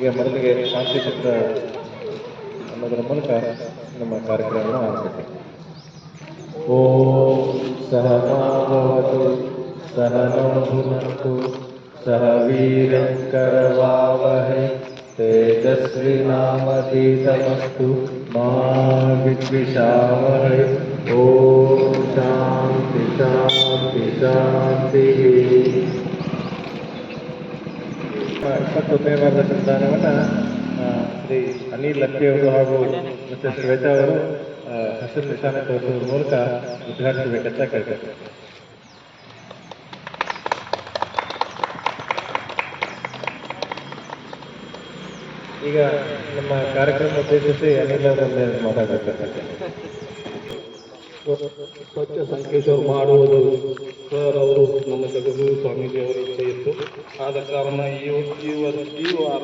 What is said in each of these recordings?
ಮೊದಲಿಗೆ ಶಾಂತಿ ಚಿತ್ರ ಅನ್ನೋದರ ಮೂಲಕ ನಮ್ಮ ಕಾರ್ಯಕ್ರಮವನ್ನು ಆರಂಭಿಸಿ ಓಂ ಸಹನಾಭವತು ಸಹನೋ ಭುನಕ್ತು ಸಹ ವೀರ್ಯಂ ಕರವಾವಹೈ ತೇಜಸ್ವಿನಾಮತೀತಮಸ್ತು ಮಾ ವಿದ್ವಿಷಾವಹೈ ಓಂ ಶಾಂತಿ ಶಾಂತಿ ಇಪ್ಪತ್ತೊಂದನೇ ವಾರದ ಸಂಧಾನವನ್ನು ಶ್ರೀ ಅನಿಲ್ ಲಕ್ಕಿ ಅವರು ಹಾಗೂ ಮಿಸ್ಟರ್ ಶ್ವೇತಾ ಅವರು ಹಸಿರು ನಿಶಾನೆ ತೋರಿಸುವ ಮೂಲಕ ಉದ್ಘಾಟಿಸಬೇಕಂತ ಕೇಳ್ತಾರೆ ಈಗ ನಮ್ಮ ಕಾರ್ಯಕ್ರಮ ಉದ್ದೇಶಿಸಿ ಅನಿಲ್ ಅವರಲ್ಲೇ ಮಾತಾಡಬೇಕಾಗುತ್ತೆ ಸ್ವಚ್ಛ ಸಂಕೇಶ್ವರ ಮಾಡುವುದು, ಸರ್ ಅವರು, ನಮ್ಮ ಜಗದ್ಗುರು ಸ್ವಾಮೀಜಿ ಅವರ ಇತ್ತು ಆದ ಕಾರಣ ಈ ಈ ಈ ವಾರ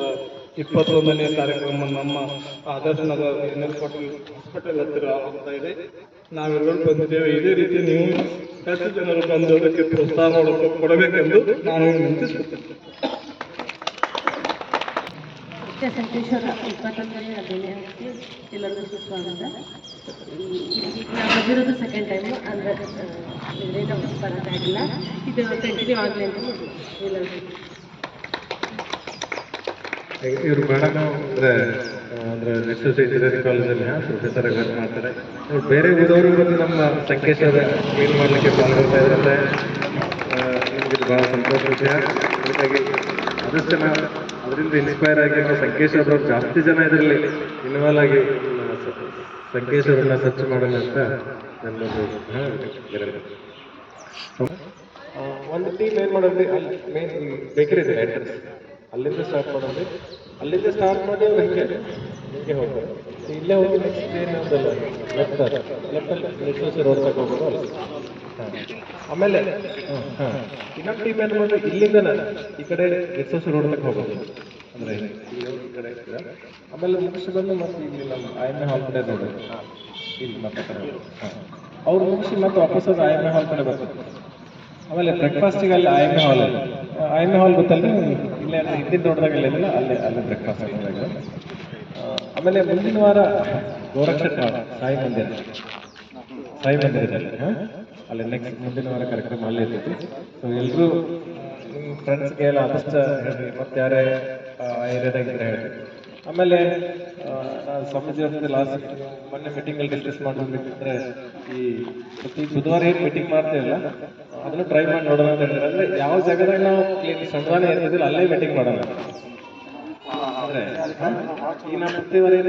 ಇಪ್ಪತ್ತೊಂದನೇ ಕಾರ್ಯಕ್ರಮ ನಮ್ಮ ಆದರ್ಶ ನಗರ ಎನ್ ಹಾಸ್ಪಿಟಲ್ ಹತ್ತಿರ ಆಗ್ತಾ ಇದೆ ನಾವೆಲ್ಲರೂ ಬಂದಿದ್ದೇವೆ ಇದೇ ರೀತಿ ನೀವು ಹೆಚ್ಚು ಜನರು ಬಂದು ಅದಕ್ಕೆ ಪ್ರೋತ್ಸಾಹ ಕೊಡ- ಕೊಡಬೇಕೆಂದು ನಾನು ವಿನಂತಿಸುತ್ತೇನೆ ಸೆಕೆಂಡ್ ಟೈಮು ಅಂದರೆ ಇದರಿಂದ ಬರೋದಾಗಿಲ್ಲ ಇದು ಕಂಟಿನ್ಯೂ ಆಗಲಿ ಅಂತ ಇವರು ಮೇಡಮ್ ಅಂದ್ರೆ ಅಂದ್ರೆ ಇಂಜಿನಿಯರಿಂಗ್ ಕಾಲೇಜಲ್ಲಿ ಪ್ರೊಫೆಸರ್ ಆಗಿ ವರ್ಕ್ ಮಾಡ್ತಾರೆ. ಇವ್ರು ಬೇರೆ ಊರವರು ಬಂದು ನಮ್ಮ ಸಂಕೇಶ್ವರ ಕ್ಲೀನ್ ಮಾಡಲಿಕ್ಕೆ ಪಾಲ್ಗೊಳ್ತಾ ಇದ್ದಾರೆ ನಮಗೆ ಬಹಳ ಸಂತೋಷ ವಿಷಯ. ಹಾಗಾಗಿ ಆದಷ್ಟು ನಾವು ಅದರಿಂದ ಇನ್ಸ್ಪೈರ್ ಆಗಿ ನಾವು ಜಾಸ್ತಿ ಜನ ಇದರಲ್ಲಿ ಇನ್ವಾಲ್ವ್ ಆಗಿ ಸಂಕೇಶ್ವರನ್ನ ಸ್ವಚ್ಛ ಮಾಡೋಣ ಅಂತ ನನ್ನೊಂದು ಹಾಂ ಒಂದು ಟೀಮ್ ಏನ್ ಮಾಡೋದ್ರಿ ಅಲ್ಲಿ ಮೇನ್ ಬೇಕರಿ ಇದೆ ಎಂಟ್ರೆನ್ಸ್ ಅಲ್ಲಿಂದ ಸ್ಟಾರ್ಟ್ ಮಾಡೋದ್ರಿ ಅಲ್ಲಿಂದ ಸ್ಟಾರ್ಟ್ ಮಾಡಿ ಅವ್ರು ಹಿಂಗೆ ಹಿಂಗೆ ಹೋಗ್ತಾರೆ ಇಲ್ಲೇ ಹೋಗಿ ನೆಕ್ಸ್ಟ್ ಏನಂದಲ್ಲ ಲೆಫ್ಟ್ ಲೆಫ್ಟ್ ಅಲ್ಲಿ ವಿಶ್ವೇಶ್ವರ ರೋಡ್ ತನಕ ಹೋಗೋದು ಅಲ್ಲಿ. ಆಮೇಲೆ, ಇನ್ನೊಂದು ಟೀಮ್ ಏನು ಮಾಡಿದ್ರೆ ಇಲ್ಲಿಂದ ಈ ಕಡೆ ಎಸ್ ರೋಡ್ ತನಕ ಹೋಗೋದು. ಅಂದ್ರೆ ಈ ಕಡೆ ಆಮೇಲೆ ಮುಗಿಸಿ ಬಂದು ಮತ್ತೆ ಇಲ್ಲಿ ನಮ್ಮ ಐ ಹಾಲ್ ಕಡೆ ಇಲ್ಲಿ ಮತ್ತೆ ಅವ್ರು ಮುಗಿಸಿ ಮತ್ತೆ ವಾಪಸ್ ಹೋಗಿ ಐ ಎಂ ಎ ಹಾಲ್ ಕಡೆ ಬರ್ತಾರೆ ಆಮೇಲೆ ಬ್ರೇಕ್ಫಾಸ್ಟಿಗೆ ಅಲ್ಲಿ I M A hall I M A hall ಗೊತ್ತಲ್ಲ ಇಲ್ಲೇ ಹಿಂದಿನ ದೊಡ್ಡದಾಗ ಇಲ್ಲಿದಲ್ಲ ಅಲ್ಲೇ ಅಲ್ಲೇ ಬ್ರೇಕ್ಫಾಸ್ಟ್ ಆಮೇಲೆ ಮುಂದಿನ ವಾರ ಗೋರಕ್ಷಕ ಸಾಯಿ ಮಂದಿರ. ಸಾಯಿ ಮಂದಿರದಲ್ಲಿ? ಅಲ್ಲಿ ನೆಕ್ಸ್ಟ್ ಮುಂದಿನ ವಾರ ಕಾರ್ಯಕ್ರಮ ಅಲ್ಲೇ ಇರ್ತೈತಿ. ಸೊ ಎಲ್ಲರೂ ನಿಮ್ಮ ಫ್ರೆಂಡ್ಸ್ಗೆ ಎಲ್ಲ ಆದಷ್ಟು ಹೇಳ್ರಿ. ಮತ್ತೆ ಯಾರೇ ಏರಿಯಾದಾಗ ಇದ್ರೆ ಹೇಳ್ರಿ. ಆಮೇಲೆ ನಾನು ಸ್ವಾಮೀಜಿ ಅವ್ರ ಲಾಸ್ಟ್ ಮೊನ್ನೆ ಮೀಟಿಂಗ್ ಅಲ್ಲಿ ಡಿಸ್ಕಸ್ ಮಾಡಿದ್ರೆ ಈ ಪ್ರತಿ ಬುಧವಾರ ಏನು ಮೀಟಿಂಗ್ ಮಾಡ್ತೀವಲ್ಲ ಅದನ್ನು ಟ್ರೈ ಮಾಡಿ ನೋಡೋಣ ಅಂತ ಹೇಳಿದ್ರೆ. ಅಂದ್ರೆ ಯಾವ ಜಾಗದಾಗ ನಾವು ಕ್ಲೀನ್ ಸಂಧಾನ ಇರ್ತಿದಿಲ್ಲ ಅಲ್ಲೇ ಮೀಟಿಂಗ್ ಮಾಡೋಣ ಅಂದ್ರೆ ಈಗ ನಾವು ಪ್ರತಿ ಏನ್